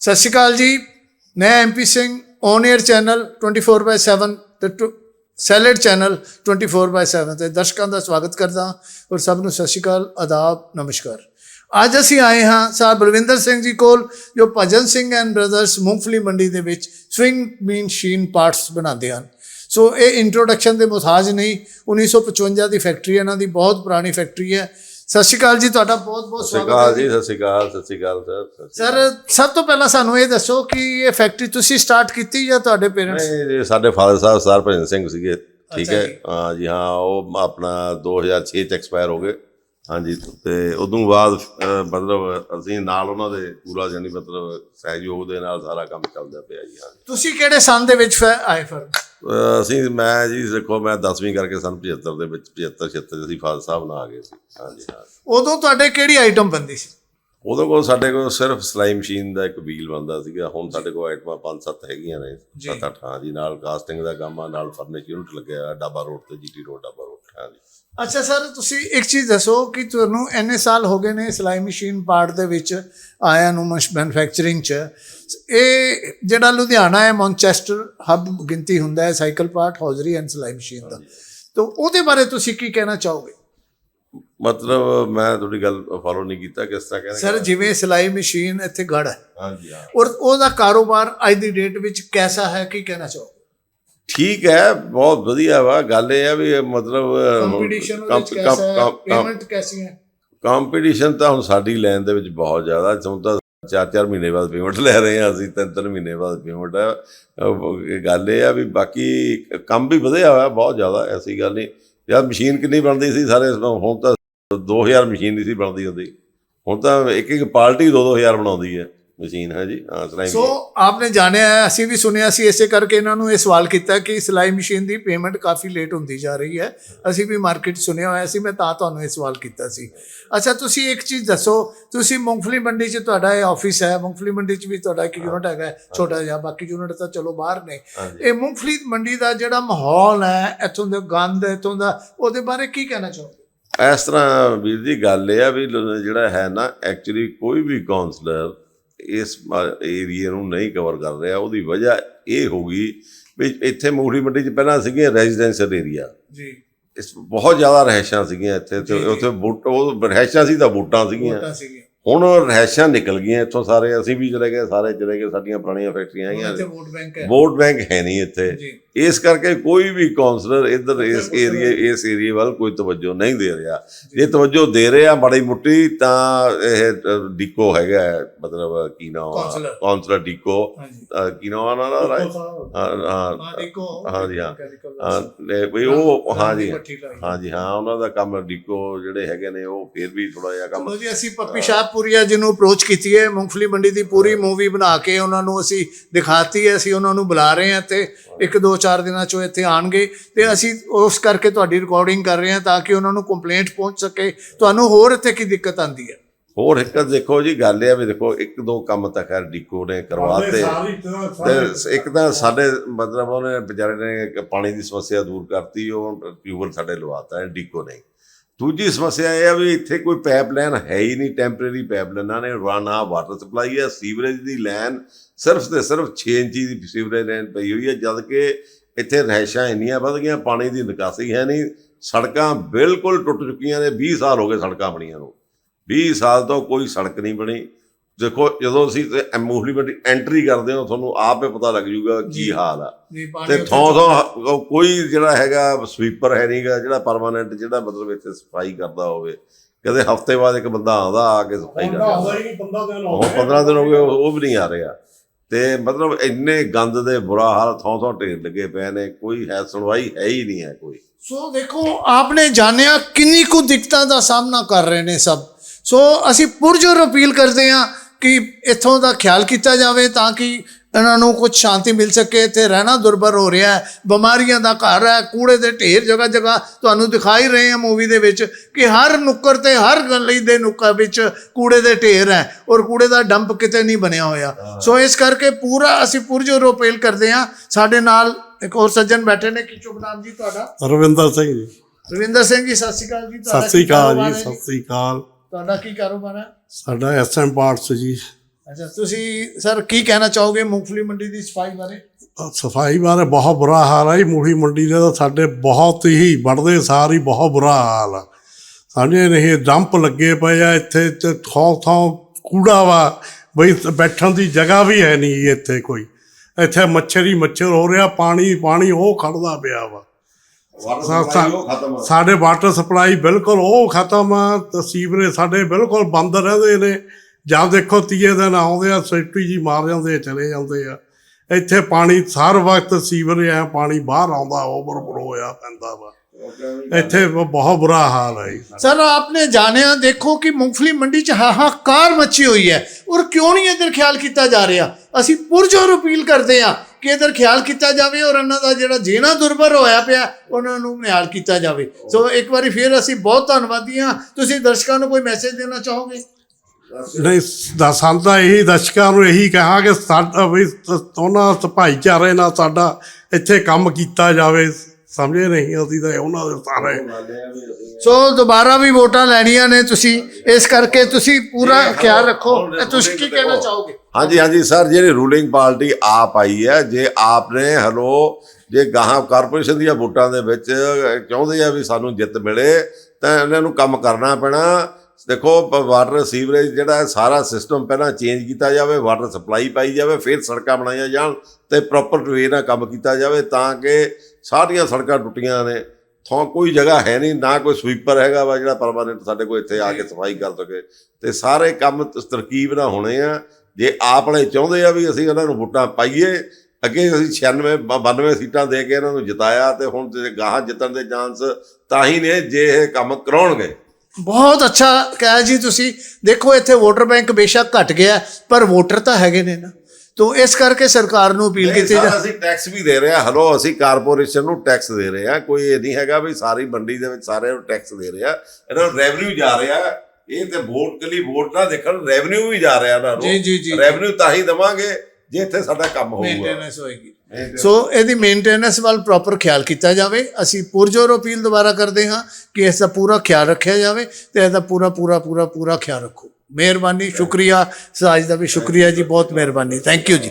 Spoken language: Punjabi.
ਸਤਿ ਸ਼੍ਰੀ ਅਕਾਲ ਜੀ। ਮੈਂ MP Singh on air channel 24/7 ਤੇ ਸੈਲਡ ਚੈਨਲ 24/7 ਤੇ ਦਰਸ਼ਕਾਂ ਦਾ ਸਵਾਗਤ ਕਰਦਾ ਔਰ ਸਭ ਨੂੰ ਸਤਿ ਸ਼੍ਰੀ ਅਕਾਲ, ਆਦਾਬ, ਨਮਸਕਾਰ। ਅੱਜ ਅਸੀਂ ਆਏ ਹਾਂ ਸਾਹਿਬ ਬਲਵਿੰਦਰ ਸਿੰਘ ਜੀ ਕੋਲ, ਜੋ ਭਜਨ ਸਿੰਘ ਐਂਡ ਬ੍ਰਦਰਸ ਮੂੰਗਫਲੀ ਮੰਡੀ ਦੇ ਵਿੱਚ ਸਵਿੰਗ ਮੀਨ ਸ਼ੀਨ ਪਾਰਟਸ ਬਣਾਉਂਦੇ ਹਨ। ਸੋ ਇਹ ਇੰਟਰੋਡਕਸ਼ਨ ਦੇ ਮੁਤਾਜ ਨਹੀਂ 1955 ਦੀ ਫੈਕਟਰੀ ਇਹਨਾਂ ਦੀ ਬਹੁਤ ਪੁਰਾਣੀ ਫੈਕਟਰੀ ਹੈ। ਸਤਿ ਸ਼੍ਰੀ ਅਕਾਲ ਜੀ ਤੁਹਾਡਾ ਬਹੁਤ ਬਹੁਤ ਸਤਿ ਸ਼੍ਰੀ ਸਵਾਗਤ ਹੈ ਅਕਾਲ ਜੀ ਸਤਿ ਸ਼੍ਰੀ ਅਕਾਲ ਸਤਿ ਸ਼੍ਰੀ ਅਕਾਲ ਸਰ। ਸਭ ਤੋਂ ਪਹਿਲਾਂ ਸਾਨੂੰ ਇਹ ਦੱਸੋ ਕਿ ਇਹ ਫੈਕਟਰੀ ਤੁਸੀਂ ਸਟਾਰਟ ਕੀਤੀ ਜਾਂ ਤੁਹਾਡੇ। ਪੇਰੈਂਟਸ ਨਹੀਂ ਸਾਡੇ ਫਾਦਰ ਸਾਹਿਬ ਸਰ ਭਜਨ ਸਿੰਘ ਸੀਗੇ ਠੀਕ ਹੈ। ਹਾਂ ਜੀ ਹਾਂ ਉਹ ਆਪਣਾ 2006 ਚ ਐਕਸਪਾਇਰ ਹੋ ਗਏ। ਹਾਂਜੀ ਤੇ ਉਦੋਂ ਬਾਅਦ ਮਤਲਬ ਅਸੀਂ ਨਾਲ ਉਹਨਾਂ ਦੇ ਪੂਰਾ ਜਾਨੀ ਮਤਲਬ ਸਹਿਯੋਗ ਦੇ ਨਾਲ ਸਾਰਾ ਕੰਮ ਚੱਲਦਾ ਪਿਆ ਜੀ ਹਾਂ ਤੁਸੀਂ ਕਿਹੜੇ ਸਾਲ ਦੇ ਵਿੱਚ ਆਏ ਫਿਰ? ਅਸੀਂ ਮੈਂ ਜੀ ਦੇਖੋ ਮੈਂ 10ਵੀਂ ਕਰਕੇ ਸਨ 75 ਦੇ ਵਿੱਚ 75 76 ਚ ਅਸੀਂ ਫਾਦਰ ਸਾਹਿਬ ਨਾਲ ਆ ਗਏ ਸੀ। ਹਾਂਜੀ ਹਾਂ। ਉਦੋਂ ਤੁਹਾਡੇ ਕਿਹੜੀ ਆਈਟਮ ਬੰਦੀ ਸੀ? ਉਦੋਂ ਕੋਲ ਸਾਡੇ ਕੋਲ ਸਿਰਫ ਸਲਾਈ ਮਸ਼ੀਨ ਦਾ ਇੱਕ ਵੀਲ ਬੰਦਾ ਸੀਗਾ। ਹੁਣ ਸਾਡੇ ਕੋਲ ਆਈਟਮਾਂ ਪੰਜ ਸੱਤ ਹੈਗੀਆਂ ਨੇ। ਜੀ। ਸੱਤ ਅੱਠ ਹਾਂ ਜੀ ਨਾਲ ਕਾਸਟਿੰਗ ਦਾ ਕੰਮ ਆ ਨਾਲ ਫਰਨੀਚਰ ਯੂਨਿਟ ਲੱਗਿਆ ਡਾਬਾ ਰੋਡ ਤੇ ਜੀਟੀ ਰੋਡ ਡਾਬਾ ਰੋਡ ਹਾਂ ਜੀ। ਅੱਛਾ ਸਰ ਤੁਸੀਂ ਇੱਕ ਚੀਜ਼ ਦੱਸੋ ਕਿ ਤੁਹਾਨੂੰ ਇੰਨੇ ਸਾਲ ਹੋ ਗਏ ਨੇ ਸਿਲਾਈ ਮਸ਼ੀਨ ਪਾਰਟ ਦੇ ਵਿੱਚ ਆਇਆਂ ਨੂੰ ਮੈਨੂਫੈਕਚਰਿੰਗ ਚ। ਇਹ ਜਿਹੜਾ ਲੁਧਿਆਣਾ ਹੈ ਮੌਨਚੈਸਟਰ ਹਬ ਗਿਣਤੀ ਹੁੰਦਾ ਹੈ ਸਾਈਕਲ ਪਾਰਟ ਹੌਜ਼ਰੀ ਐਂਡ ਸਿਲਾਈ ਮਸ਼ੀਨ ਦਾ। ਤਾਂ ਉਹਦੇ ਬਾਰੇ ਤੁਸੀਂ ਕੀ ਕਹਿਣਾ ਚਾਹੋਗੇ? ਮਤਲਬ ਮੈਂ ਤੁਹਾਡੀ ਗੱਲ ਫਾਲੋ ਨਹੀਂ ਕੀਤਾ ਕਿਸ ਤਰ੍ਹਾਂ ਕਹਿੰਦੇ ਸਰ ਜਿਵੇਂ ਸਿਲਾਈ ਮਸ਼ੀਨ ਇੱਥੇ ਗੜ ਹੈ। ਹਾਂ ਜੀ ਹਾਂ। ਔਰ ਉਹਦਾ ਕਾਰੋਬਾਰ ਅੱਜ ਦੀ ਡੇਟ ਵਿੱਚ ਕੈਸਾ ਹੈ ਕੀ ਕਹਿਣਾ ਚਾਹੋਗੇ? ਠੀਕ ਹੈ ਬਹੁਤ ਵਧੀਆ ਵਾ। ਗੱਲ ਇਹ ਆ ਵੀ ਇਹ ਮਤਲਬ ਕੰਪੀਟੀਸ਼ਨ ਉਹਦੇ ਵਿੱਚ ਕੈਸਾ ਹੈ? ਪੇਮੈਂਟ ਕੈਸੀ ਹੈ? ਕੰਪੀਟੀਸ਼ਨ ਤਾਂ ਹੁਣ ਸਾਡੀ ਲਾਈਨ ਦੇ ਵਿੱਚ ਬਹੁਤ ਜ਼ਿਆਦਾ। ਹੁਣ ਤਾਂ ਚਾਰ ਚਾਰ ਮਹੀਨੇ ਬਾਅਦ ਪੇਮੈਂਟ ਲੈ ਰਹੇ ਹਾਂ ਅਸੀਂ ਤਿੰਨ ਤਿੰਨ ਮਹੀਨੇ ਬਾਅਦ ਪੇਮੈਂਟ ਹੈ। ਇਹ ਗੱਲ ਇਹ ਆ ਵੀ ਬਾਕੀ ਕੰਮ ਵੀ ਵਧਿਆ ਹੋਇਆ ਬਹੁਤ ਜ਼ਿਆਦਾ ਐਸੀ ਗੱਲ ਨਹੀਂ। ਯਾਰ ਮਸ਼ੀਨ ਕਿੰਨੀ ਬਣਦੀ ਸੀ ਸਾਰੇ ਹੁਣ ਤਾਂ 2000 ਮਸ਼ੀਨ ਨਹੀਂ ਸੀ ਬਣਦੀ ਹੁੰਦੀ। ਹੁਣ ਤਾਂ ਇੱਕ ਇੱਕ ਪਾਰਟੀ 2-2000 ਬਣਾਉਂਦੀ ਹੈ। ਮਸ਼ੀਨ ਹੈ ਜੀ ਹਾਂ ਸਿਲਾਈ ਸੋ ਆਪਨੇ ਜਾਣਿਆ ਹੈ ਅਸੀਂ ਵੀ ਸੁਣਿਆ ਸੀ ਇਸੇ ਕਰਕੇ ਇਹਨਾਂ ਨੂੰ ਇਹ ਸਵਾਲ ਕੀਤਾ ਕਿ ਸਿਲਾਈ ਮਸ਼ੀਨ ਦੀ ਪੇਮੈਂਟ ਕਾਫੀ ਲੇਟ ਹੁੰਦੀ ਜਾ ਰਹੀ ਹੈ। ਅਸੀਂ ਵੀ ਮਾਰਕੀਟ ਸੁਣਿਆ ਹੋਇਆ ਸੀ ਮੈਂ ਤਾਂ ਤੁਹਾਨੂੰ ਇਹ ਸਵਾਲ ਕੀਤਾ ਸੀ। ਅੱਛਾ ਤੁਸੀਂ ਇੱਕ ਚੀਜ਼ ਦੱਸੋ ਤੁਸੀਂ ਮੂੰਗਫਲੀ ਮੰਡੀ 'ਚ ਤੁਹਾਡਾ ਇਹ ਆਫਿਸ ਹੈ ਮੂੰਗਫਲੀ ਮੰਡੀ 'ਚ ਵੀ ਤੁਹਾਡਾ ਇੱਕ ਯੂਨਿਟ ਹੈਗਾ ਛੋਟਾ ਜਿਹਾ ਬਾਕੀ ਯੂਨਿਟ ਤਾਂ ਚਲੋ ਬਾਹਰ ਨੇ। ਇਹ ਮੂੰਗਫਲੀ ਮੰਡੀ ਦਾ ਜਿਹੜਾ ਮਾਹੌਲ ਹੈ ਇੱਥੋਂ ਦੇ ਗੰਦ ਇੱਥੋਂ ਦਾ ਉਹਦੇ ਬਾਰੇ ਕੀ ਕਹਿਣਾ ਚਾਹੋਗੇ? ਇਸ ਤਰ੍ਹਾਂ ਵੀਰ ਜੀ ਗੱਲ ਇਹ ਆ ਵੀ ਜਿਹੜਾ ਹੈ ਨਾ ਐਕਚੁਅਲੀ ਕੋਈ ਵੀ ਕਾਉਂਸਲਰ ਇਸ ਏਰੀਆ ਨੂੰ ਨਹੀਂ ਕਵਰ ਕਰ ਰਿਹਾ ਉਹਦੀ ਵਜ੍ਹਾ ਇਹ ਹੋਗੀ ਵੀ ਇੱਥੇ ਮੂਹਰੀ ਮੰਡੀ 'ਚ ਪਹਿਲਾਂ ਸੀਗੀਆਂ ਰੈਜ਼ੀਡੈਂਸ਼ੀਅਲ ਏਰੀਆ ਜੀ। ਇਸ ਬਹੁਤ ਜ਼ਿਆਦਾ ਰਹਿਸ਼ਾਂ ਸੀਗੀਆਂ ਇੱਥੇ ਤੇ। ਉੱਥੇ ਬੂਟ ਉਹ ਰਹਿਸ਼ਾਂ ਸੀ ਤਾਂ ਬੂਟਾਂ ਸੀਗੀਆਂ। ਹੁਣ ਰਹਿਸ਼ਾਂ ਨਿਕਲ ਗਈਆਂ ਇੱਥੋਂ ਸਾਰੇ ਅਸੀਂ ਵੀ ਚਲੇ ਗਏ ਸਾਰੇ ਚਲੇ ਗਏ ਸਾਡੀਆਂ ਪੁਰਾਣੀਆਂ ਫੈਕਟਰੀਆਂ ਹੈਗੀਆਂ ਇੱਥੇ ਵੋਟ ਬੈਂਕ ਹੈ। ਵੋਟ ਬੈਂਕ ਹੈ ਨਹੀਂ ਇੱਥੇ। ਜੀ। ਇਸ ਕਰਕੇ ਕੋਈ ਵੀ ਕਾਉਂਸਲਰ ਇੱਧਰ ਇਸ ਏਰੀਏ ਇਸ ਏਰੀਏ ਵੱਲ ਕੋਈ ਤਵੱਜੋ ਨਹੀਂ ਦੇ ਰਿਹਾ। ਜੇ। ਤਵੱਜੋ ਦੇ ਰਿਹਾ ਮਾੜੀ ਮੁੱਟੀ ਤਾਂ ਇਹ ਡੀਕੋ ਹੈਗਾ ਹੈ, ਮਤਲਬ ਕੀ ਨਾਮ ਆ ਕਾਉਂਸਲਰ। ਡੀਕੋ ਕੀ ਨਾਮ ਆ ਸਾਹਿਬ। ਹਾਂ ਹਾਂ। ਹਾਂ ਹਾਂਜੀ, ਹਾਂ। ਹਾਂ, ਵੀ ਉਹ ਹਾਂਜੀ ਭੱਠੀ ਲਾਈ। ਹਾਂਜੀ ਹਾਂ ਉਹਨਾਂ ਦਾ ਕੰਮ ਡੀਕੋ ਜਿਹੜੇ ਹੈਗੇ ਨੇ ਉਹ ਫਿਰ ਵੀ ਥੋੜਾ ਜਿਹਾ ਕੰਮ ਜੀ ਅਸੀਂ ਪੱਪੀ ਸ਼ਾਹਪੁਰੀਆ ਜੀ ਨੂੰ ਅਪਰੋਚ ਕੀਤੀ ਹੈ ਮੂੰਗਫਲੀ ਮੰਡੀ ਦੀ ਪੂਰੀ ਮੂਵੀ ਬਣਾ ਕੇ ਉਹਨਾਂ ਨੂੰ ਅਸੀਂ ਦਿਖਾਤੀ ਹੈ ਅਸੀਂ ਉਹਨਾਂ ਨੂੰ ਬੁਲਾ ਰਹੇ ਹਾਂ ਤੇ ਇੱਕ ਦੋ ਚਾਰ ਦਿਨਾਂ ਚੋਂ ਇੱਥੇ ਆਣਗੇ ਤੇ ਅਸੀਂ ਉਸ ਕਰਕੇ ਤੁਹਾਡੀ ਰਿਕਾਰਡਿੰਗ ਕਰ ਰਹੇ ਹਾਂ ਤਾਂ ਕਿ ਉਹਨਾਂ ਨੂੰ ਕੰਪਲੇਂਟ ਪਹੁੰਚ ਸਕੇ। ਤੁਹਾਨੂੰ ਹੋਰ ਇੱਥੇ ਕੀ ਦਿੱਕਤ ਆਂਦੀ ਹੈ? ਹੋਰ ਇੱਕ ਦੇਖੋ ਜੀ ਗੱਲ ਇਹ ਆ ਵੀ ਦੇਖੋ ਇੱਕ ਦੋ ਕੰਮ ਤਾਂ ਖੈਰ ਡੀਕੋ ਨੇ ਕਰਵਾਤੇ ਤੇ ਇੱਕ ਤਾਂ ਸਾਡੇ ਮਤਲਬ ਉਹਨੇ ਵਿਚਾਰੇ ਨੇ ਪਾਣੀ ਦੀ ਸਮੱਸਿਆ ਦੂਰ ਕਰਤੀ ਉਹ ਟਿਊਬਲ ਸਾਡੇ ਲਵਾਤਾ ਹੈ ਡੀਕੋ ਨੇ। ਦੂਜੀ ਸਮੱਸਿਆ ਇਹ ਆ ਵੀ ਇੱਥੇ ਕੋਈ ਪਾਈਪਲਾਈਨ ਹੈ ਹੀ ਨਹੀਂ ਟੈਂਪਰੇਰੀ ਪਾਈਪਲਾਈਨਾਂ ਨੇ ਨਾ ਵਾਟਰ ਸਪਲਾਈ ਹੈ ਸੀਵਰੇਜ ਦੀ ਲਾਈਨ ਸਿਰਫ ਤੇ ਸਿਰਫ 6 ਇੰਚੀ ਦੀ ਸੀਵਰੇਜ ਲਾਈਨ ਪਈ ਹੋਈ ਹੈ ਜਦ ਕਿ ਇੱਥੇ ਰਹਿਸ਼ਾਂ ਇੰਨੀਆਂ ਵੱਧ ਗਈਆਂ, ਪਾਣੀ ਦੀ ਨਿਕਾਸੀ ਹੈ ਨਹੀਂ, ਸੜਕਾਂ ਬਿਲਕੁਲ ਟੁੱਟ ਚੁੱਕੀਆਂ ਨੇ 20 ਸਾਲ ਹੋ ਗਏ ਸੜਕਾਂ ਬਣੀਆਂ ਨੂੰ। 20 ਸਾਲ ਤੋਂ ਕੋਈ ਸੜਕ ਨਹੀਂ ਬਣੀ। ਦੇਖੋ ਜਦੋਂ ਅਸੀਂ ਮੂਹਲੀ ਮੰਡੀ ਐਂਟਰੀ ਕਰਦੇ ਹਾਂ ਤੁਹਾਨੂੰ ਆਪੇ ਪਤਾ ਲੱਗ ਜੂਗਾ। ਕੀ ਹਾਲ ਆ। ਤੇ ਥੋਂ ਥੋਂ ਕੋਈ ਜਿਹੜਾ ਹੈਗਾ ਸਵੀਪਰ ਹੈ ਨਹੀਂਗਾ ਜਿਹੜਾ ਪਰਮਾਨੈਂਟ ਜਿਹੜਾ ਮਤਲਬ ਇੱਥੇ ਸਫ਼ਾਈ ਕਰਦਾ ਹੋਵੇ। ਕਦੇ ਹਫ਼ਤੇ ਬਾਅਦ ਇੱਕ ਬੰਦਾ ਆਉਂਦਾ ਆ ਕੇ ਸਫ਼ਾਈ ਕਰਦਾ। ਉਹ 15 ਦਿਨ ਹੋ ਗਏ ਉਹ ਉਹ ਵੀ ਨਹੀਂ ਆ ਰਿਹਾ। ਤੇ ਮਤਲਬ ਇੰਨੇ ਗੰਦ ਦੇ ਬੁਰਾ ਹਾਲ ਥੋਂ ਥੋਂ ਢੇਰ ਲੱਗੇ ਪਏ ਨੇ ਕੋਈ ਹੈ ਸੁਣਵਾਈ ਹੈ ਹੀ ਨਹੀਂ ਹੈ ਕੋਈ। ਸੋ ਦੇਖੋ ਆਪਨੇ ਜਾਣਿਆ ਕਿੰਨੀ ਕੁ ਦਿੱਕਤਾਂ ਦਾ ਸਾਹਮਣਾ ਕਰ ਰਹੇ ਨੇ ਸਭ। ਸੋ ਅਸੀਂ ਪੁਰਜੋਰ ਅਪੀਲ ਕਰਦੇ ਹਾਂ ਕਿ ਇੱਥੋਂ ਦਾ ਖਿਆਲ ਕੀਤਾ ਜਾਵੇ ਤਾਂ ਕਿ ਇਹਨਾਂ ਨੂੰ ਕੁਝ ਸ਼ਾਂਤੀ ਮਿਲ ਸਕੇ ਇੱਥੇ ਰਹਿਣਾ ਦੁਰਬਰ ਹੋ ਰਿਹਾ ਹੈ ਬਿਮਾਰੀਆਂ ਦਾ ਘਰ ਹੈ ਕੂੜੇ ਦੇ ਢੇਰ ਜਗ੍ਹਾ ਜਗ੍ਹਾ ਤੁਹਾਨੂੰ ਦਿਖਾਈ ਰਹੇ ਹਾਂ ਮੂਵੀ ਦੇ ਵਿੱਚ ਕਿ ਹਰ ਨੁੱਕਰ ਤੇ ਹਰ ਗਲੀ ਦੇ ਨੁੱਕਰ ਵਿੱਚ ਕੂੜੇ ਦੇ ਢੇਰ ਹੈ ਔਰ ਕੂੜੇ ਦਾ ਡੰਪ ਕਿਤੇ ਨਹੀਂ ਬਣਿਆ ਹੋਇਆ। ਸੋ ਇਸ ਕਰਕੇ ਪੂਰਾ ਅਸੀਂ ਪੁਰਜੋਰ ਅਪੀਲ ਕਰਦੇ ਹਾਂ। ਸਾਡੇ ਨਾਲ ਇੱਕ ਹੋਰ ਸੱਜਣ ਬੈਠੇ ਨੇ ਕੀ ਸ਼ੁਭ ਨਾਮ ਜੀ ਤੁਹਾਡਾ? ਰਵਿੰਦਰ ਸਿੰਘ ਜੀ। ਰਵਿੰਦਰ ਸਿੰਘ ਜੀ ਸਤਿ ਸ਼੍ਰੀ ਅਕਾਲ ਜੀ ਤੁਹਾਡਾ ਸਤਿ ਸ੍ਰੀ ਅਕਾਲ ਜੀ? ਸਤਿ ਸ੍ਰੀ ਅਕਾਲ। ਤੁਹਾਡਾ ਕੀ ਕਾਰੋਬਾਰ ਹੈ? ਸਾਡਾ ਐਸਐਮ ਪਾਰਟਸ ਜੀ। ਅੱਛਾ ਤੁਸੀਂ ਸਰ ਕੀ ਕਹਿਣਾ ਚਾਹੋਗੇ ਮੂੰਗਫਲੀ ਮੰਡੀ ਦੀ ਸਫ਼ਾਈ ਬਾਰੇ? ਸਫ਼ਾਈ ਬਾਰੇ ਬਹੁਤ ਬੁਰਾ ਹਾਲ ਹੈ ਜੀ। ਮੂਲੀ ਮੰਡੀ ਦੇ ਸਾਡੇ ਬਹੁਤ ਹੀ ਵੜਦੇ ਸਾਰ ਹੀ ਬਹੁਤ ਬੁਰਾ ਹਾਲ ਆ। ਸਾਡੇ ਇਹ ਡੰਪ ਲੱਗੇ ਪਏ ਆ ਇੱਥੇ ਤੇ ਥਾਂ ਥਾਂ ਕੂੜਾ ਵਾ। ਬਈ ਬੈਠਣ ਦੀ ਜਗ੍ਹਾ ਵੀ ਹੈ ਨਹੀਂ ਇੱਥੇ ਕੋਈ। ਇੱਥੇ ਮੱਛਰ ਹੀ ਮੱਛਰ ਹੋ ਰਿਹਾ ਪਾਣੀ ਪਾਣੀ ਉਹ ਖੜਦਾ ਪਿਆ ਵਾ। ਸਾਡੇ ਵਾਟਰ ਸਪਲਾਈ ਬਿਲਕੁਲ ਉਹ ਖਤਮ ਆ ਤੇ ਸੀਵਰੇਜ ਸਾਡੇ ਬਿਲਕੁਲ ਬੰਦ ਰਹਿੰਦੇ ਨੇ। ਜਦ ਦੇਖੋ ਤੀਏ ਦਿਨ ਆਉਂਦੇ ਆ ਸੈਕਟਰੀ ਜੀ ਮਾਰ ਜਾਂਦੇ ਆ ਚਲੇ ਜਾਂਦੇ ਆ। ਇੱਥੇ ਪਾਣੀ ਹਰ ਵਕਤ ਸੀਵਰੇਜ ਆ ਪਾਣੀ ਬਾਹਰ ਆਉਂਦਾ ਓਵਰਫਲੋ ਹੋਇਆ ਪੈਂਦਾ ਵਾ। ਇੱਥੇ ਬਹੁਤ ਬੁਰਾ ਹਾਲ ਹੈ ਜੀ। ਸਰ ਆਪਨੇ ਜਾਣਿਆ ਦੇਖੋ ਕਿ ਮੂੰਗਫਲੀ ਮੰਡੀ 'ਚ ਹਾਹਾਕਾਰ ਮੱਚੀ ਹੋਈ ਹੈ। ਔਰ ਕਿਉਂ ਨਹੀਂ ਇਧਰ ਖਿਆਲ ਕੀਤਾ ਜਾ ਰਿਹਾ? ਅਸੀਂ ਪੁਰਜੋਰ ਅਪੀਲ ਕਰਦੇ ਹਾਂ। ਕਿ ਇਧਰ ਖਿਆਲ ਕੀਤਾ ਜਾਵੇ ਔਰ ਇਹਨਾਂ ਦਾ ਜਿਹੜਾ ਜੀਣਾ ਦੁਰਭਰ ਹੋਇਆ ਪਿਆ ਉਹਨਾਂ ਨੂੰ ਨਿਹਾਲ ਕੀਤਾ ਜਾਵੇ। ਸੋ ਇੱਕ ਵਾਰੀ ਫਿਰ ਅਸੀਂ ਬਹੁਤ ਧੰਨਵਾਦੀ ਹਾਂ। ਤੁਸੀਂ ਦਰਸ਼ਕਾਂ ਨੂੰ ਕੋਈ ਮੈਸੇਜ ਦੇਣਾ ਚਾਹੋਗੇ? ਨਹੀਂ ਸ- ਸਾਨੂੰ ਤਾਂ ਇਹੀ ਦਰਸ਼ਕਾਂ ਨੂੰ ਇਹੀ ਕਹਾਂਗੇ ਸਾਡਾ ਵੀ ਉਹਨਾਂ ਸ- ਭਾਈਚਾਰੇ ਨਾਲ ਸਾਡਾ ਇੱਥੇ ਕੰਮ ਕੀਤਾ ਜਾਵੇ। ਸਮਝੇ ਨਹੀਂ ਅਸੀਂ ਤਾਂ ਉਹਨਾਂ ਦੇ ਸਾਰੇ। ਸੋ ਦੁਬਾਰਾ ਵੀ ਵੋਟਾਂ ਲੈਣੀਆਂ ਨੇ ਤੁਸੀਂ। ਇਸ ਕਰਕੇ ਤੁਸੀਂ ਪੂਰਾ ਖਿਆਲ ਰੱਖੋ। ਤੁਸੀਂ ਕੀ ਕਹਿਣਾ ਚਾਹੋਗੇ? ਹਾਂਜੀ ਹਾਂਜੀ ਸਰ ਜਿਹੜੀ ਰੂਲਿੰਗ ਪਾਰਟੀ ਆਪ ਆਈ ਹੈ ਜੇ ਆਪ ਨੇ ਹਲੋ ਜੇ ਗਾਹਾਂ ਕਾਰਪੋਰੇਸ਼ਨ ਦੀਆਂ ਵੋਟਾਂ ਦੇ ਵਿੱਚ ਚਾਹੁੰਦੇ ਆ ਵੀ ਸਾਨੂੰ ਜਿੱਤ ਮਿਲੇ ਤਾਂ ਇਹਨਾਂ ਨੂੰ ਕੰਮ ਕਰਨਾ ਪੈਣਾ। ਦੇਖੋ ਵਾਟਰ ਸੀਵਰੇਜ ਜਿਹੜਾ ਸਾਰਾ ਸਿਸਟਮ ਪਹਿਲਾਂ ਚੇਂਜ ਕੀਤਾ ਜਾਵੇ ਵਾਟਰ ਸਪਲਾਈ ਪਾਈ ਜਾਵੇ ਫਿਰ ਸੜਕਾਂ ਬਣਾਈਆਂ ਜਾਣ ਤੇ ਪ੍ਰੋਪਰ ਵੇ ਨਾਲ ਕੰਮ ਕੀਤਾ ਜਾਵੇ ਤਾਂ ਕਿ ਸਾਰੀਆਂ ਸੜਕਾਂ ਟੁੱਟੀਆਂ ਨੇ। ਥਾਂ ਕੋਈ ਜਗ੍ਹਾ ਹੈ ਨਹੀਂ ਨਾ ਕੋਈ ਸਵੀਪਰ ਹੈਗਾ ਵਾ ਜਿਹੜਾ ਪਰਮਾਨੈਂਟ ਸਾਡੇ ਕੋਲ ਇੱਥੇ ਆ ਕੇ ਸਫ਼ਾਈ ਕਰ ਸਕੇ। ਤੇ ਸਾਰੇ ਕੰਮ ਤਰਕੀਬ ਨਾਲ ਹੋਣੇ ਆ। ਜੇ ਆਪ ਵਾਲੇ ਚਾਹੁੰਦੇ ਆ ਵੀ ਅਸੀਂ ਇਹਨਾਂ ਨੂੰ ਵੋਟਾਂ ਪਾਈਏ ਅੱਗੇ ਅਸੀਂ 96 ਬ- 92 ਸੀਟਾਂ ਦੇ ਕੇ ਇਹਨਾਂ ਨੂੰ ਜਿਤਾਇਆ ਤੇ ਹੁਣ ਤੇ ਗਾਹਾਂ ਜਿੱਤਣ ਦੇ ਚਾਂਸ ਤਾਂ ਹੀ ਨੇ ਜੇ ਇਹ ਕੰਮ ਕਰਾਉਣਗੇ। ਬਹੁਤ ਅੱਛਾ ਕਿਹਾ ਜੀ ਤੁਸੀਂ। ਦੇਖੋ ਇੱਥੇ ਵੋਟਰ ਬੈਂਕ ਬੇਸ਼ੱਕ ਘਟ ਗਿਆ ਹੈ, ਪਰ ਵੋਟਰ ਤਾਂ ਹੈਗੇ ਨੇ ਨਾ। ਤੋਂ ਇਸ ਕਰਕੇ ਸਰਕਾਰ ਨੂੰ ਅਪੀਲ ਕੀਤੀ ਜਾ ਅਸੀਂ ਟੈਕਸ ਵੀ ਦੇ ਰਹੇ ਆ ਹਲੋ ਅਸੀਂ ਕਾਰਪੋਰੇਸ਼ਨ ਨੂੰ ਟੈਕਸ ਦੇ ਰਹੇ ਆ ਕੋਈ ਇਹ ਨਹੀਂ ਹੈਗਾ ਵੀ ਸਾਰੀ ਮੰਡੀ ਦੇ ਵਿੱਚ ਸਾਰੇ ਨੂੰ ਟੈਕਸ ਦੇ ਰਹੇ ਆ ਇਹਨਾਂ ਨੂੰ ਰੈਵਨਿਊ ਜਾ ਰਿਹਾ। ਇਹ ਤੇ ਵੋਟ ਕਲੀ ਵੋਟ ਨਾ ਦੇਖਣ ਰੈਵਨਿਊ ਵੀ ਜਾ ਰਿਹਾ ਇਹਨਾਂ ਨੂੰ। ਜੀ, ਜੀ, ਜੀ। ਰੈਵਨਿਊ ਤਾਂ ਹੀ ਦਵਾਂਗੇ ਜੇ ਇੱਥੇ ਸਾਡਾ ਕੰਮ ਹੋਊਗਾ। ਮੇਨਟੇਨੈਂਸ ਹੋਏਗੀ। ਸੋ ਇਹਦੀ ਮੇਨਟੇਨੈਂਸ ਵੱਲ ਪ੍ਰੋਪਰ ਖਿਆਲ ਕੀਤਾ ਜਾਵੇ। ਅਸੀਂ ਪੁਰਜੋਰ ਅਪੀਲ ਦੁਬਾਰਾ ਕਰਦੇ ਹਾਂ ਕਿ ਇਸ ਦਾ ਪੂਰਾ ਖਿਆਲ ਰੱਖਿਆ ਜਾਵੇ ਤੇ ਇਹਦਾ ਪੂਰਾ ਪੂਰਾ ਪੂਰਾ ਪੂਰਾ ਖਿਆਲ ਰੱਖੋ। ਮਿਹਰਬਾਨੀ ਸ਼ੁਕਰੀਆ। ਸਾਜ ਦਾ ਵੀ ਸ਼ੁਕਰੀਆ ਜੀ ਬਹੁਤ ਮਿਹਰਬਾਨੀ। ਥੈਂਕ ਯੂ ਜੀ।